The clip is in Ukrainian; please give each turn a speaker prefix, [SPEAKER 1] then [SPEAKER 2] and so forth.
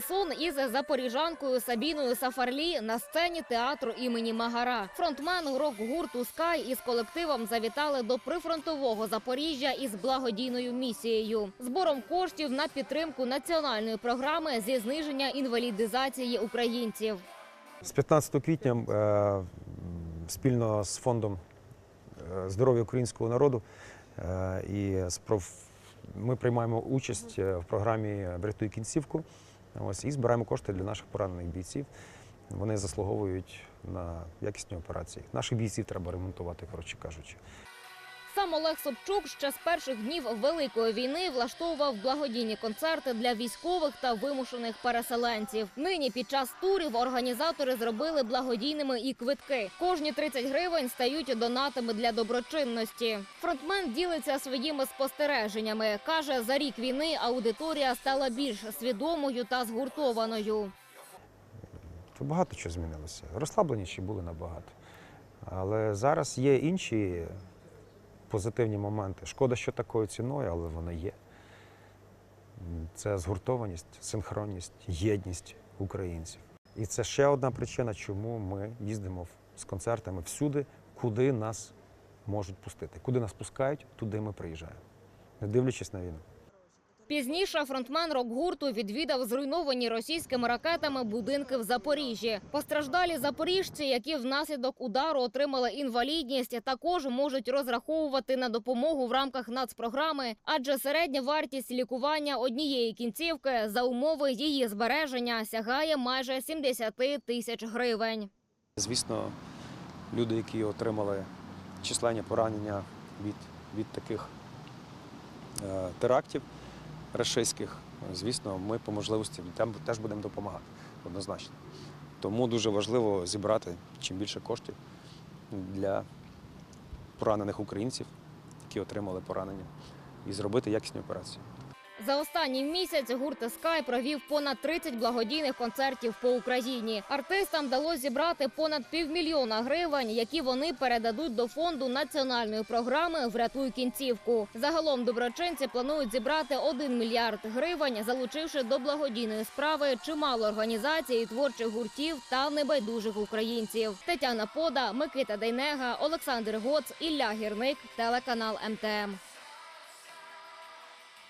[SPEAKER 1] Унісон із запоріжанкою Сабіною Сафарлі на сцені театру імені Магара. Фронтмен рок-гурту Скай із колективом завітали до прифронтового Запоріжжя із благодійною місією збором коштів на підтримку національної програми зі зниження інвалідизації українців.
[SPEAKER 2] З 15 квітня е, спільно з фондом е, здоров'я українського народу е, і з проф... ми приймаємо участь в програмі Врятуй кінцівку. Ось і збираємо кошти для наших поранених бійців. Вони заслуговують на якісні операції. Наших бійців треба ремонтувати, коротше кажучи.
[SPEAKER 1] Сам Олег Собчук ще з перших днів великої війни влаштовував благодійні концерти для військових та вимушених переселенців. Нині під час турів організатори зробили благодійними і квитки. Кожні 30 гривень стають донатами для доброчинності. Фронтмен ділиться своїми спостереженнями. каже, за рік війни аудиторія стала більш свідомою та згуртованою.
[SPEAKER 2] Багато чого змінилося. Розслабленіші були набагато. Але зараз є інші позитивні моменти. Шкода, що такою ціною, але вони є. Це згуртованість, синхронність, єдність українців. І це ще одна причина, чому ми їздимо з концертами всюди, куди нас можуть пустити. Куди нас пускають, туди ми приїжджаємо, не дивлячись на війну.
[SPEAKER 1] Пізніше фронтмен рок-гурту відвідав зруйновані російськими ракетами будинки в Запоріжжі. Постраждалі запоріжці, які внаслідок удару отримали інвалідність, також можуть розраховувати на допомогу в рамках нацпрограми, адже середня вартість лікування однієї кінцівки за умови її збереження сягає майже 70 тисяч гривень.
[SPEAKER 2] Звісно, люди, які отримали численні поранення від, від таких е, терактів рашистських, звісно, ми по можливості там теж будемо допомагати однозначно. Тому дуже важливо зібрати чим більше коштів для поранених українців, які отримали поранення, і зробити якісні операції.
[SPEAKER 1] За останній місяць гурт Скай провів понад 30 благодійних концертів по Україні. Артистам вдалося зібрати понад півмільйона гривень, які вони передадуть до фонду національної програми Врятуй кінцівку. Загалом доброчинці планують зібрати 1 мільярд гривень, залучивши до благодійної справи чимало організацій, творчих гуртів та небайдужих українців. Тетяна Пода, Микита Дейнега, Олександр Гоц, Ілля Гірник, телеканал МТМ.